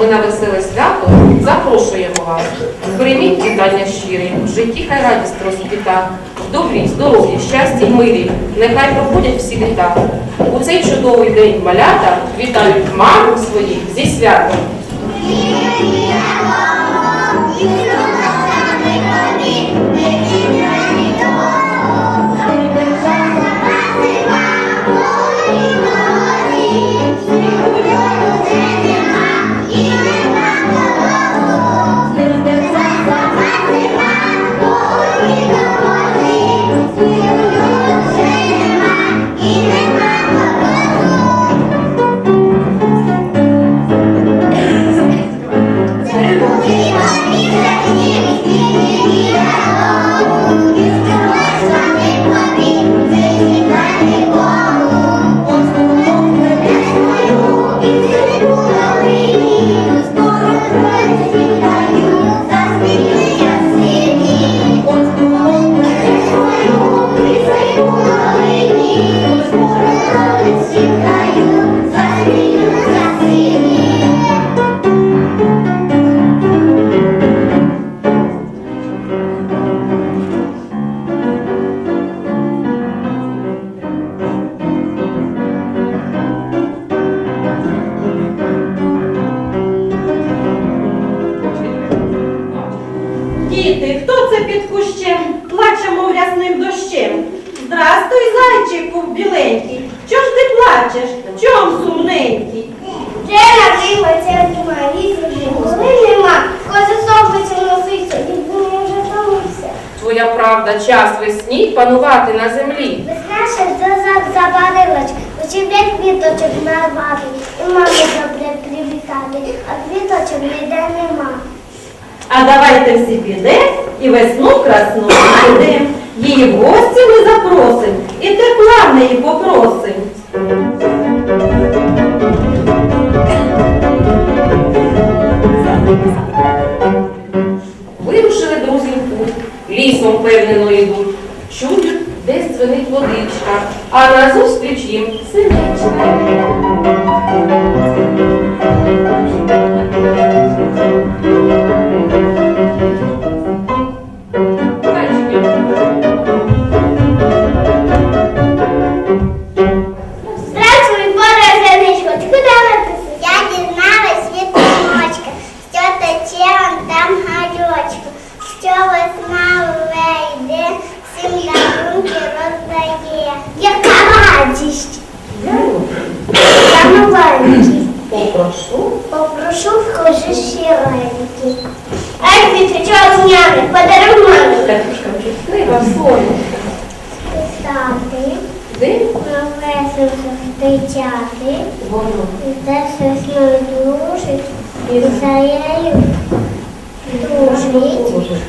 Ми на веселе свято запрошуємо вас. Прийміть вітання щирі, в житті хай радість розквіта, в добрі, здоров'ї, щасті й мирі, нехай проходять всі літа. У цей чудовий день малята вітають маму своїх зі святом. Плачеш? Чом сумненький? Де народилася зима, вітру коли нема, кози собиться носиться, від мене вже втомився. Твоя правда, час весні панувати на землі. Весна ще забарилась, учеб'ять квіточок нарвати, і маму добре привітати, а квіточок ніде нема. А давайте всі підемо і весну красну підемо. Її в гості ми запросим і тепла в неї попросим. Вирушили друзі путь, лісом впевнено йдуть. Чують, десь дзвенить водичка, а назустріч їм синичка. Втечати, воно? і те весною дружить, і заєю дружить.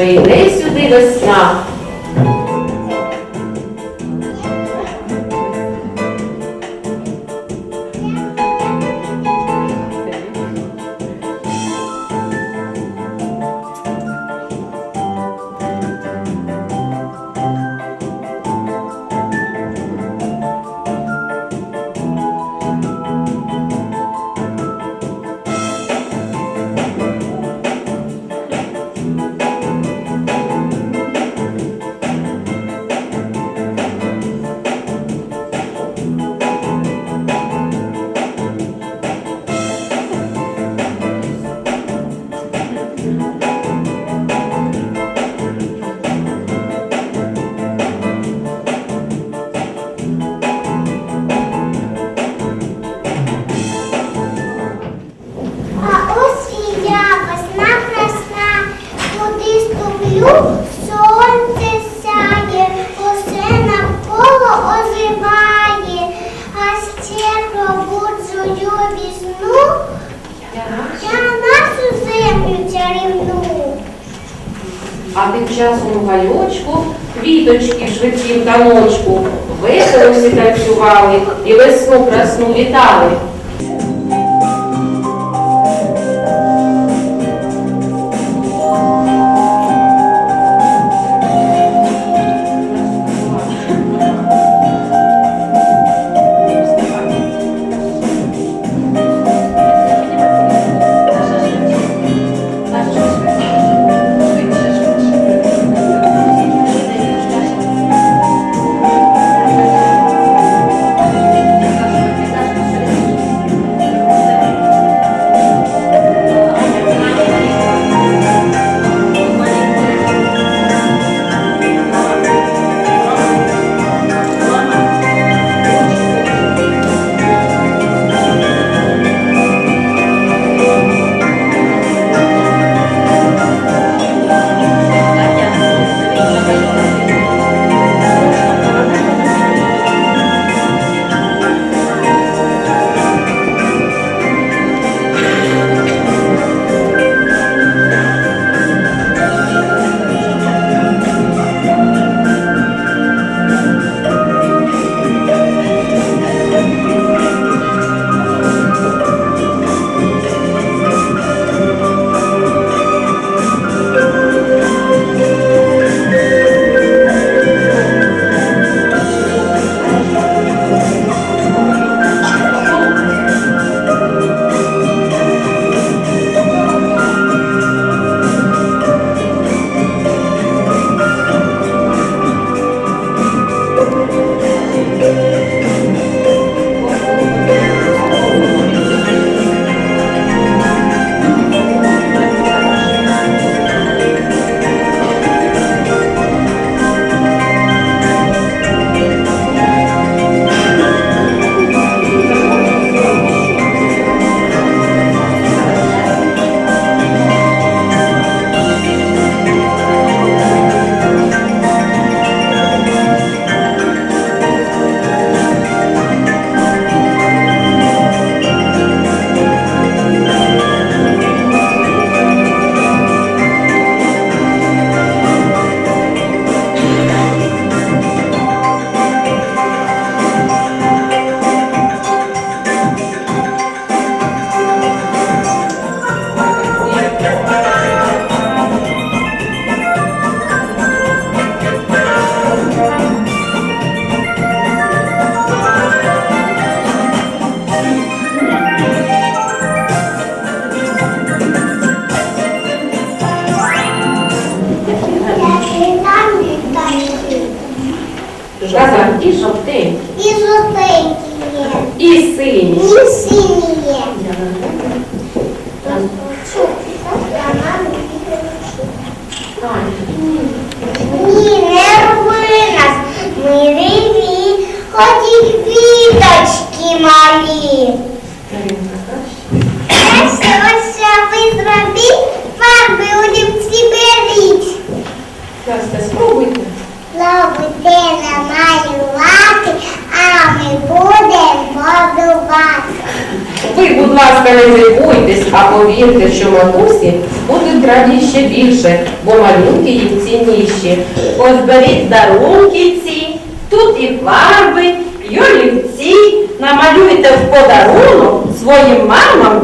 своєю працею дивись на швидків та ночку, весело всі танцювали і весну красну вітали. Ні, не роби нас, ми реві, хоч і квіточки малі. А повірте, що матусі будуть раді ще більше, бо малюнки їм цінніші. Ось беріть дарунки ці, тут і фарби, і олівці. Намалюйте в подарунок своїм мамам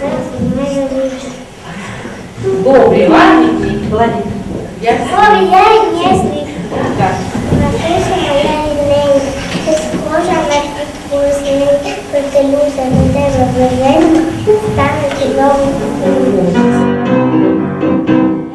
Серце найдобріше. Добрі, ладні діти. Як я є сніг, так. написано я і неї, ти схожа на підпусний, притулюся до тебе близенько, стане чудовим.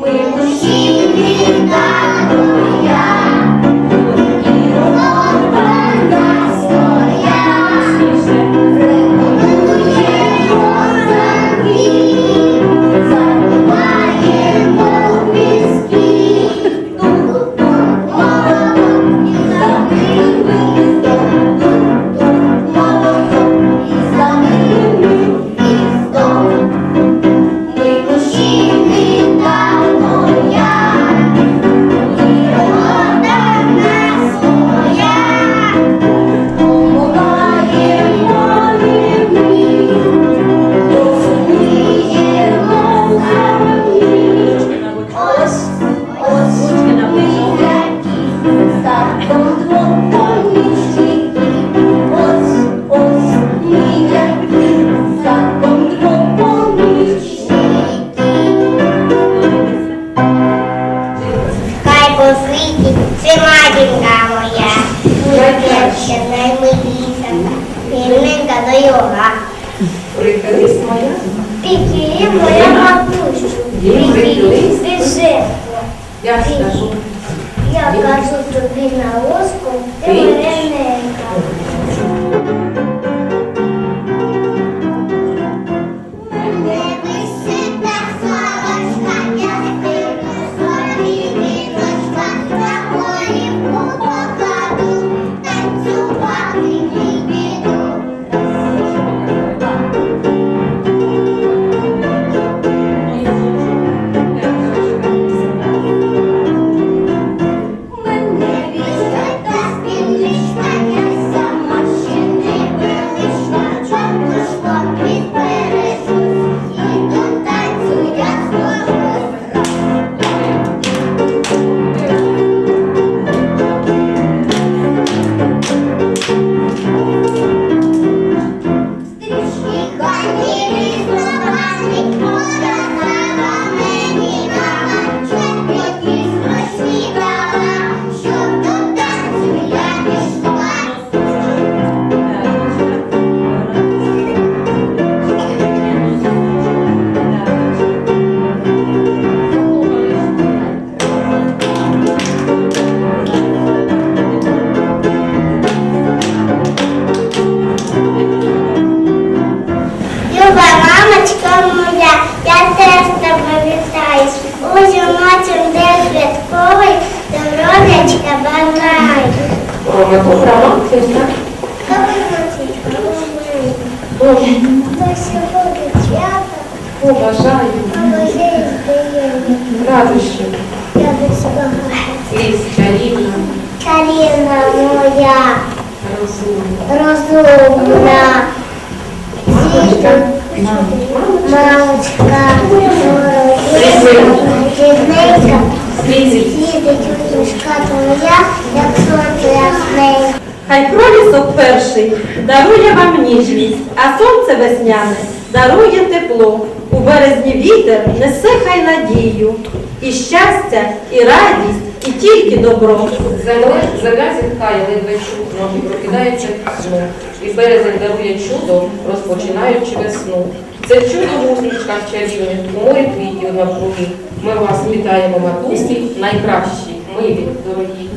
Ми усі вітаємо Хай по світі це матінка моя, найкраща, наймиліша, вільненька до йога. Прихились моя. Пікілі моя матусю, Прихились. ти жертва. Я скажу. Я кажу тобі на лоску, ти Ти? мене ненька. розумна. Світом мамочка рідненька. Світить усмішка твоя, як сонце ясненьке. Хай пролісок перший дарує вам ніжність, а сонце весняне дарує тепло. У березні вітер несе хай надію, і щастя, і радість, і тільки добро. Земля, хай ледве чутно і прокидається сну. І березень дарує чудо, розпочинаючи весну. Це чудо в усмішках чарівних, морі квітів навкруги. Ми вас вітаємо, матусі, найкращі, милі, дорогі.